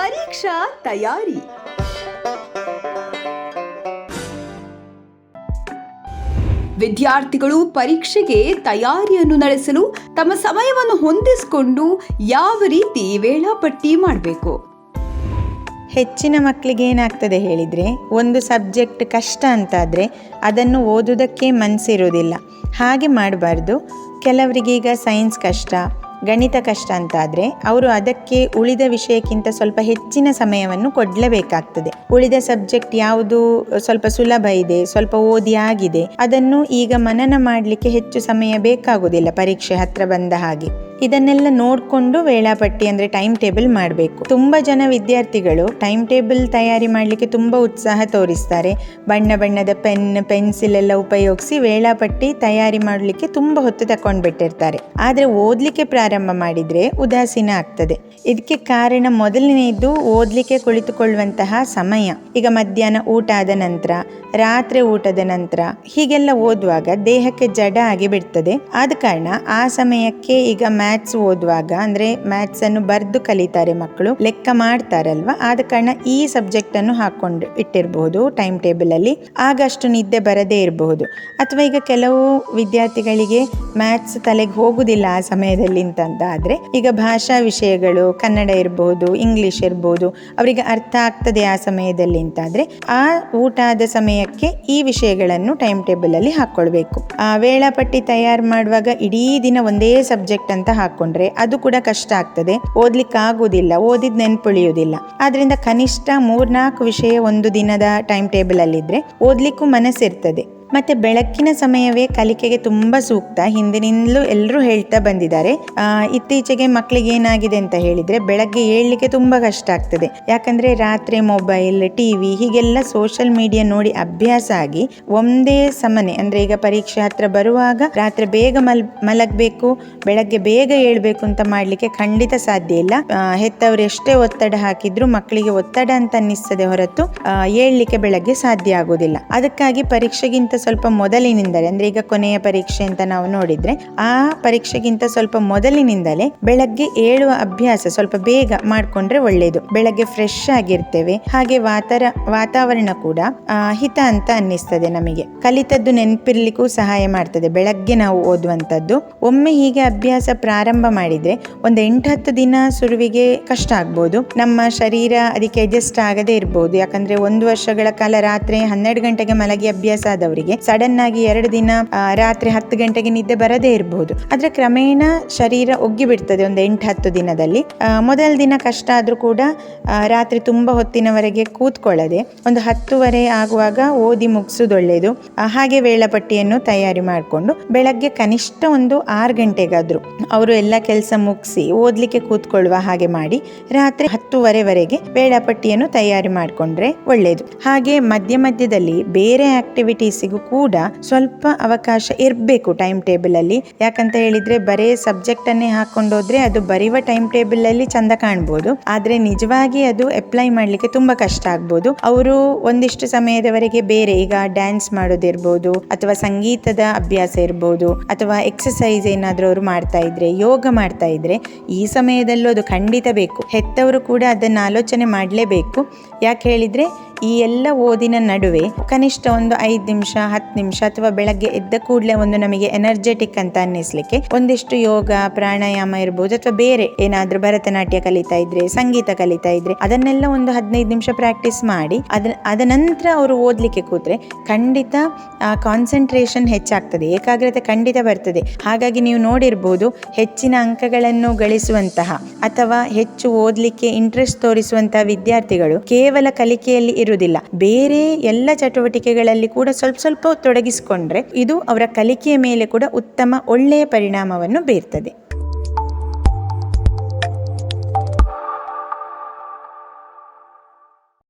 ಪರೀಕ್ಷಾ ತಯಾರಿ. ವಿದ್ಯಾರ್ಥಿಗಳು ಪರೀಕ್ಷೆಗೆ ತಯಾರಿಯನ್ನು ನಡೆಸಲು ತಮ್ಮ ಸಮಯವನ್ನು ಹೊಂದಿಸಿಕೊಂಡು ಯಾವ ರೀತಿ ವೇಳಾಪಟ್ಟಿ ಮಾಡಬೇಕು? ಹೆಚ್ಚಿನ ಮಕ್ಕಳಿಗೆ ಏನಾಗ್ತದೆ ಹೇಳಿದರೆ, ಒಂದು ಸಬ್ಜೆಕ್ಟ್ ಕಷ್ಟ ಅಂತಾದರೆ ಅದನ್ನು ಓದೋದಕ್ಕೆ ಮನಸ್ಸಿರೋದಿಲ್ಲ ಹಾಗೆ ಮಾಡಬಾರ್ದು. ಕೆಲವರಿಗೆ ಈಗ ಸೈನ್ಸ್ ಕಷ್ಟ ಗಣಿತ ಕಷ್ಟ ಅಂತಾದರೆ ಅವರು ಅದಕ್ಕೆ ಉಳಿದ ವಿಷಯಕ್ಕಿಂತ ಸ್ವಲ್ಪ ಹೆಚ್ಚಿನ ಸಮಯವನ್ನು ಕೊಡಲೇಬೇಕಾಗ್ತದೆ. ಉಳಿದ ಸಬ್ಜೆಕ್ಟ್ ಯಾವುದು? ಸ್ವಲ್ಪ ಸುಲಭ ಇದೆ, ಸ್ವಲ್ಪ ಓದಿ ಆಗಿದೆ. ಅದನ್ನು ಈಗ ಮನನ ಮಾಡಲಿಕ್ಕೆ ಹೆಚ್ಚು ಸಮಯ ಬೇಕಾಗುವುದಿಲ್ಲ ಪರೀಕ್ಷೆ ಹತ್ರ ಬಂದ ಹಾಗೆ. ಇದನ್ನೆಲ್ಲ ನೋಡಿಕೊಂಡು ವೇಳಾಪಟ್ಟಿ ಅಂದರೆ ಟೈಮ್ ಟೇಬಲ್ ಮಾಡಬೇಕು. ತುಂಬ ಜನ ವಿದ್ಯಾರ್ಥಿಗಳು ಟೈಮ್ ಟೇಬಲ್ ತಯಾರಿ ಮಾಡಲಿಕ್ಕೆ ತುಂಬ ಉತ್ಸಾಹ ತೋರಿಸ್ತಾರೆ. ಬಣ್ಣ ಬಣ್ಣದ ಪೆನ್ ಪೆನ್ಸಿಲ್ ಎಲ್ಲ ಉಪಯೋಗಿಸಿ ವೇಳಾಪಟ್ಟಿ ತಯಾರಿ ಮಾಡಲಿಕ್ಕೆ ತುಂಬ ಹೊತ್ತು ತಕೊಂಡು ಬಿಟ್ಟಿರ್ತಾರೆ ಆದರೆ ಓದಲಿಕ್ಕೆ ಪ್ರಾರಂಭ ಮಾಡಿದರೆ ಉದಾಸೀನ ಆಗ್ತದೆ. ಇದಕ್ಕೆ ಕಾರಣ ಮೊದಲನೆಯದು ಓದಲಿಕ್ಕೆ ಕುಳಿತುಕೊಳ್ಳುವಂತಹ ಸಮಯ. ಈಗ ಮಧ್ಯಾಹ್ನ ಊಟ ಆದ ನಂತರ, ರಾತ್ರಿ ಊಟದ ನಂತರ ಹೀಗೆಲ್ಲ ಓದುವಾಗ ದೇಹಕ್ಕೆ ಜಡ ಆಗಿ ಬಿಡ್ತದೆ ಆದ ಕಾರಣ ಆ ಸಮಯಕ್ಕೆ ಈಗ ಮ್ಯಾಥ್ಸ್ ಓದುವಾಗ, ಅಂದ್ರೆ ಮ್ಯಾಥ್ಸ್ ಅನ್ನು ಬರೆದು ಕಲಿತಾರೆ ಮಕ್ಕಳು, ಲೆಕ್ಕ ಮಾಡ್ತಾರಲ್ವಾ? ಆದ ಕಾರಣ ಈ ಸಬ್ಜೆಕ್ಟ್ ಅನ್ನು ಹಾಕೊಂಡು ಇಟ್ಟಿರಬಹುದು ಟೈಮ್ ಟೇಬಲ್ ಅಲ್ಲಿ. ಆಗ ಅಷ್ಟು ನಿದ್ದೆ ಬರದೇ ಇರಬಹುದು. ಅಥವಾ ಈಗ ಕೆಲವು ವಿದ್ಯಾರ್ಥಿಗಳಿಗೆ ಮ್ಯಾಥ್ಸ್ ತಲೆಗೆ ಹೋಗುದಿಲ್ಲ ಆ ಸಮಯದಲ್ಲಿ ಅಂತಂದಾದ್ರೆ, ಈಗ ಭಾಷಾ ವಿಷಯಗಳು, ಕನ್ನಡ ಇರಬಹುದು, ಇಂಗ್ಲಿಷ್ ಇರಬಹುದು, ಅವರಿಗೆ ಅರ್ಥ ಆಗ್ತದೆ ಆ ಸಮಯದಲ್ಲಿ ಅಂತಾದ್ರೆ, ಆ ಊಟ ಆದ ಸಮಯಕ್ಕೆ ಈ ವಿಷಯಗಳನ್ನು ಟೈಮ್ ಟೇಬಲ್ ಅಲ್ಲಿ ಹಾಕೊಳ್ಬೇಕು. ಆ ವೇಳಾಪಟ್ಟಿ ತಯಾರು ಮಾಡುವಾಗ ಇಡೀ ದಿನ ಒಂದೇ ಸಬ್ಜೆಕ್ಟ್ ಅಂತ ಹಾಕೊಂಡ್ರೆ ಅದು ಕೂಡ ಕಷ್ಟ ಆಗ್ತದೆ. ಓದ್ಲಿಕ್ಕೆ ಆಗುದಿಲ್ಲ ಓದಿದ್ ನೆನ್ಪುಳಿಯುವುದಿಲ್ಲ. ಆದ್ರಿಂದ ಕನಿಷ್ಠ ಮೂರ್ನಾಲ್ಕು ವಿಷಯ ಒಂದು ದಿನದ ಟೈಮ್ ಟೇಬಲ್ ಅಲ್ಲಿ ಇದ್ರೆ ಓದ್ಲಿಕ್ಕೂ ಮನಸ್ಸಿರ್ತದೆ. ಮತ್ತೆ ಬೆಳಕಿನ ಸಮಯವೇ ಕಲಿಕೆಗೆ ತುಂಬ ಸೂಕ್ತ. ಹಿಂದಿನಿಂದಲೂ ಎಲ್ಲರೂ ಹೇಳ್ತಾ ಬಂದಿದ್ದಾರೆ. ಇತ್ತೀಚೆಗೆ ಮಕ್ಕಳಿಗೆ ಏನಾಗಿದೆ ಅಂತ ಹೇಳಿದರೆ ಬೆಳಗ್ಗೆ ಏಳಲಿಕ್ಕೆ ತುಂಬ ಕಷ್ಟ ಆಗ್ತದೆ. ಯಾಕಂದ್ರೆ ರಾತ್ರಿ ಮೊಬೈಲ್, ಟಿವಿ ಹೀಗೆಲ್ಲ ಸೋಷಿಯಲ್ ಮೀಡಿಯಾ ನೋಡಿ ಅಭ್ಯಾಸ ಆಗಿ ಒಂದೇ ಸಮನೆ, ಅಂದ್ರೆ ಈಗ ಪರೀಕ್ಷೆ ಹತ್ರ ಬರುವಾಗ ರಾತ್ರಿ ಬೇಗ ಮಲ್, ಮಲಗಬೇಕು, ಬೆಳಗ್ಗೆ ಬೇಗ ಏಳ್ಬೇಕು ಅಂತ ಮಾಡ್ಲಿಕ್ಕೆ ಖಂಡಿತ ಸಾಧ್ಯ ಇಲ್ಲ. ಹೆತ್ತವರು ಎಷ್ಟೇ ಒತ್ತಡ ಹಾಕಿದ್ರು ಮಕ್ಕಳಿಗೆ ಒತ್ತಡ ಅಂತ ಅನ್ನಿಸ್ತದೆ ಹೊರತು ಏಳ್ಲಿಕ್ಕೆ ಬೆಳಗ್ಗೆ ಸಾಧ್ಯ ಆಗೋದಿಲ್ಲ. ಅದಕ್ಕಾಗಿ ಪರೀಕ್ಷೆಗಿಂತ ಸ್ವಲ್ಪ ಮೊದಲಿನಿಂದಲೇ, ಅಂದ್ರೆ ಈಗ ಕೊನೆಯ ಪರೀಕ್ಷೆ ಅಂತ ನಾವು ನೋಡಿದ್ರೆ, ಆ ಪರೀಕ್ಷೆಗಿಂತ ಸ್ವಲ್ಪ ಮೊದಲಿನಿಂದಲೇ ಬೆಳಗ್ಗೆ ಏಳುವ ಅಭ್ಯಾಸ ಸ್ವಲ್ಪ ಬೇಗ ಮಾಡ್ಕೊಂಡ್ರೆ ಒಳ್ಳೆಯದು ಬೆಳಗ್ಗೆ ಫ್ರೆಶ್ ಆಗಿರ್ತೇವೆ. ಹಾಗೆ ವಾತರ, ವಾತಾವರಣ ಕೂಡ ಹಿತ ಅಂತ ಅನ್ನಿಸ್ತದೆ ನಮಗೆ. ಕಲಿತದ್ದು ನೆನಪಿರ್ಲಿಕ್ಕೂ ಸಹಾಯ ಮಾಡ್ತದೆ. ಬೆಳಗ್ಗೆ ನಾವು ಓದುವಂಥದ್ದು. ಒಮ್ಮೆ ಹೀಗೆ ಅಭ್ಯಾಸ ಪ್ರಾರಂಭ ಮಾಡಿದ್ರೆ ಒಂದು ಎಂಟು ಹತ್ತು ದಿನ ಸುರುವಿಗೆ ಕಷ್ಟ ಆಗ್ಬೋದು. ನಮ್ಮ ಶರೀರ ಅದಕ್ಕೆ ಅಡ್ಜಸ್ಟ್ ಆಗದೇ ಇರ್ಬೋದು. ಯಾಕಂದ್ರೆ ಒಂದು ವರ್ಷಗಳ ಕಾಲ ರಾತ್ರಿ ಹನ್ನೆರಡು ಗಂಟೆಗೆ ಮಲಗಿ ಅಭ್ಯಾಸ ಆದವರಿಗೆ ಸಡನ್ ಆಗಿ ಎರಡು ದಿನ ರಾತ್ರಿ ಹತ್ತು ಗಂಟೆಗೆ ನಿದ್ದೆ ಬರದೇ ಇರಬಹುದು ಆದ್ರೆ ಕ್ರಮೇಣ ಶರೀರ ಒಗ್ಗಿ ಬಿಡ್ತದೆ ಒಂದು ಎಂಟು ಹತ್ತು ದಿನದಲ್ಲಿ. ಮೊದಲ ದಿನ ಕಷ್ಟ ಆದ್ರೂ ಕೂಡ ರಾತ್ರಿ ತುಂಬಾ ಹೊತ್ತಿನವರೆಗೆ ಕೂತ್ಕೊಳ್ಳದೆ ಒಂದು ಹತ್ತುವರೆ ಆಗುವಾಗ ಓದಿ ಮುಗಿಸೋದು ಒಳ್ಳೆಯದು ಹಾಗೆ ವೇಳಾಪಟ್ಟಿಯನ್ನು ತಯಾರಿ ಮಾಡಿಕೊಂಡು ಬೆಳಗ್ಗೆ ಕನಿಷ್ಠ ಒಂದು ಆರು ಗಂಟೆಗಾದ್ರು ಅವರು ಎಲ್ಲ ಕೆಲಸ ಮುಗಿಸಿ ಓದ್ಲಿಕ್ಕೆ ಕೂತ್ಕೊಳ್ಳುವ ಹಾಗೆ ಮಾಡಿ ರಾತ್ರಿ ಹತ್ತುವರೆವರೆಗೆ ವೇಳಾಪಟ್ಟಿಯನ್ನು ತಯಾರಿ ಮಾಡಿಕೊಂಡ್ರೆ ಒಳ್ಳೆಯದು ಹಾಗೆ ಮಧ್ಯ ಮಧ್ಯದಲ್ಲಿ ಬೇರೆ ಆಕ್ಟಿವಿಟೀಸಿಗೂ ಕೂಡ ಸ್ವಲ್ಪ ಅವಕಾಶ ಇರಬೇಕು ಟೈಮ್ ಟೇಬಲ್ ಅಲ್ಲಿ. ಯಾಕಂತ ಹೇಳಿದ್ರೆ ಬರೇ ಸಬ್ಜೆಕ್ಟ್ ಅನ್ನೇ ಹಾಕೊಂಡೋದ್ರೆ ಅದು ಬರೆಯುವ ಟೈಮ್ ಟೇಬಲ್ ಅಲ್ಲಿ ಚಂದ ಕಾಣ್ಬೋದು. ಆದ್ರೆ ನಿಜವಾಗಿ ಅದು ಅಪ್ಲೈ ಮಾಡ್ಲಿಕ್ಕೆ ತುಂಬಾ ಕಷ್ಟ ಆಗ್ಬೋದು. ಅವರು ಒಂದಿಷ್ಟು ಸಮಯದವರೆಗೆ ಬೇರೆ ಈಗ ಡ್ಯಾನ್ಸ್ ಮಾಡೋದಿರ್ಬೋದು, ಅಥವಾ ಸಂಗೀತದ ಅಭ್ಯಾಸ ಇರ್ಬೋದು, ಅಥವಾ ಎಕ್ಸಸೈಸ್ ಏನಾದರೂ ಅವರು ಮಾಡ್ತಾ ಇದ್ರೆ, ಯೋಗ ಮಾಡ್ತಾ ಇದ್ರೆ, ಈ ಸಮಯದಲ್ಲೂ ಅದು ಖಂಡಿತ ಬೇಕು. ಹೆತ್ತವರು ಕೂಡ ಅದನ್ನು ಆಲೋಚನೆ ಮಾಡಲೇಬೇಕು. ಯಾಕೆ ಹೇಳಿದ್ರೆ ಈ ಎಲ್ಲ ಓದಿನ ನಡುವೆ ಕನಿಷ್ಠ ಒಂದು ಐದು ನಿಮಿಷ ಹತ್ತು ನಿಮಿಷ ಅಥವಾ ಬೆಳಗ್ಗೆ ಎದ್ದ ಕೂಡಲೇ ಒಂದು ನಮಗೆ ಎನರ್ಜೆಟಿಕ್ ಅಂತ ಅನ್ನಿಸ್ಲಿಕ್ಕೆ ಒಂದಿಷ್ಟು ಯೋಗ, ಪ್ರಾಣಾಯಾಮ ಇರ್ಬೋದು ಅಥವಾ ಬೇರೆ ಏನಾದ್ರೂ ಭರತನಾಟ್ಯ ಕಲಿತಾ ಇದ್ರೆ, ಸಂಗೀತ ಕಲಿತಾ ಇದ್ರೆ ಅದನ್ನೆಲ್ಲ ಒಂದು ಹದಿನೈದು ನಿಮಿಷ ಪ್ರಾಕ್ಟೀಸ್ ಮಾಡಿ ಅದ ನಂತರ ಅವರು ಓದ್ಲಿಕ್ಕೆ ಕೂತ್ರೆ ಖಂಡಿತ ಕಾನ್ಸಂಟ್ರೇಷನ್ ಹೆಚ್ಚಾಗ್ತದೆ, ಏಕಾಗ್ರತೆ ಖಂಡಿತ ಬರ್ತದೆ. ಹಾಗಾಗಿ ನೀವು ನೋಡಿರ್ಬೋದು ಹೆಚ್ಚಿನ ಅಂಕಗಳನ್ನು ಗಳಿಸುವಂತಹ ಅಥವಾ ಹೆಚ್ಚು ಓದಲಿಕ್ಕೆ ಇಂಟ್ರೆಸ್ಟ್ ತೋರಿಸುವಂತಹ ವಿದ್ಯಾರ್ಥಿಗಳು ಕೇವಲ ಕಲಿಕೆಯಲ್ಲಿ ಇರುವುದಿಲ್ಲ, ಬೇರೆ ಎಲ್ಲ ಚಟುವಟಿಕೆಗಳಲ್ಲಿ ಕೂಡ ಸ್ವಲ್ಪ ಸ್ವಲ್ಪ ತೊಡಗಿಸಿಕೊಂಡ್ರೆ ಇದು ಅವರ ಕಲಿಕೆಯ ಮೇಲೆ ಕೂಡ ಉತ್ತಮ ಒಳ್ಳೆಯ ಪರಿಣಾಮವನ್ನು ಬೀರ್ತದೆ.